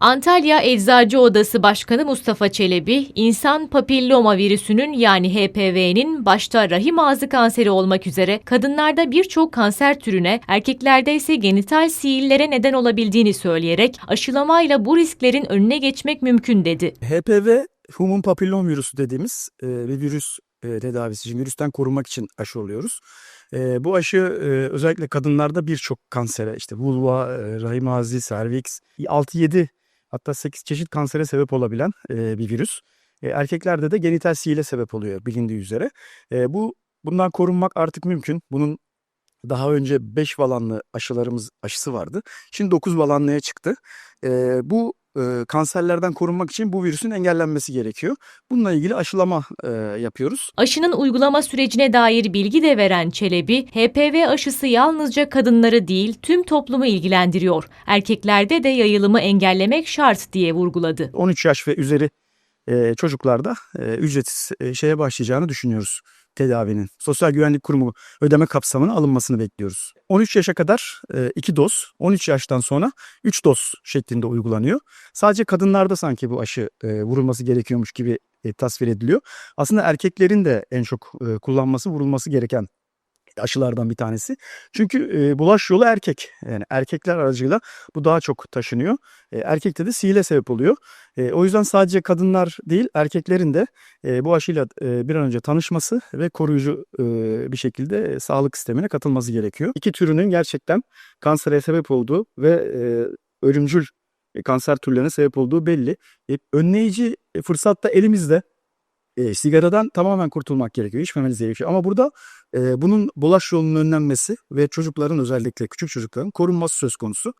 Antalya Eczacı Odası Başkanı Mustafa Çelebi, insan papilloma virüsünün yani HPV'nin başta rahim ağzı kanseri olmak üzere kadınlarda birçok kanser türüne, erkeklerde ise genital sihirlere neden olabildiğini söyleyerek aşılamayla bu risklerin önüne geçmek mümkün dedi. HPV human papillom virüsü dediğimiz e, bir virüs e, tedavisi için, virüsten korunmak için aşı oluyoruz. E, bu aşı e, özellikle kadınlarda birçok kansere, işte vulva, e, rahim ağzı, serviks, 6-7 hatta 8 çeşit kansere sebep olabilen e, bir virüs. E, erkeklerde de genital sihile sebep oluyor bilindiği üzere. E, bu bundan korunmak artık mümkün. Bunun daha önce 5 valanlı aşılarımız aşısı vardı. Şimdi 9 valanlıya çıktı. E, bu e, kanserlerden korunmak için bu virüsün engellenmesi gerekiyor. Bununla ilgili aşılama e, yapıyoruz. Aşının uygulama sürecine dair bilgi de veren Çelebi, HPV aşısı yalnızca kadınları değil tüm toplumu ilgilendiriyor. Erkeklerde de yayılımı engellemek şart diye vurguladı. 13 yaş ve üzeri çocuklarda e, ücretsiz şeye başlayacağını düşünüyoruz tedavinin. Sosyal Güvenlik Kurumu ödeme kapsamına alınmasını bekliyoruz. 13 yaşa kadar 2 doz, 13 yaştan sonra 3 doz şeklinde uygulanıyor. Sadece kadınlarda sanki bu aşı vurulması gerekiyormuş gibi tasvir ediliyor. Aslında erkeklerin de en çok kullanması, vurulması gereken aşılardan bir tanesi. Çünkü e, bulaş yolu erkek. Yani erkekler aracıyla bu daha çok taşınıyor. E, erkekte de sihile sebep oluyor. E, o yüzden sadece kadınlar değil erkeklerin de e, bu aşıyla e, bir an önce tanışması ve koruyucu e, bir şekilde e, sağlık sistemine katılması gerekiyor. İki türünün gerçekten kansere sebep olduğu ve e, ölümcül kanser türlerine sebep olduğu belli. E, önleyici e, fırsat elimizde. E, sigaradan tamamen kurtulmak gerekiyor. İçmemeniz gerekiyor. Ama burada e, bunun bulaş yolunun önlenmesi ve çocukların özellikle küçük çocukların korunması söz konusu.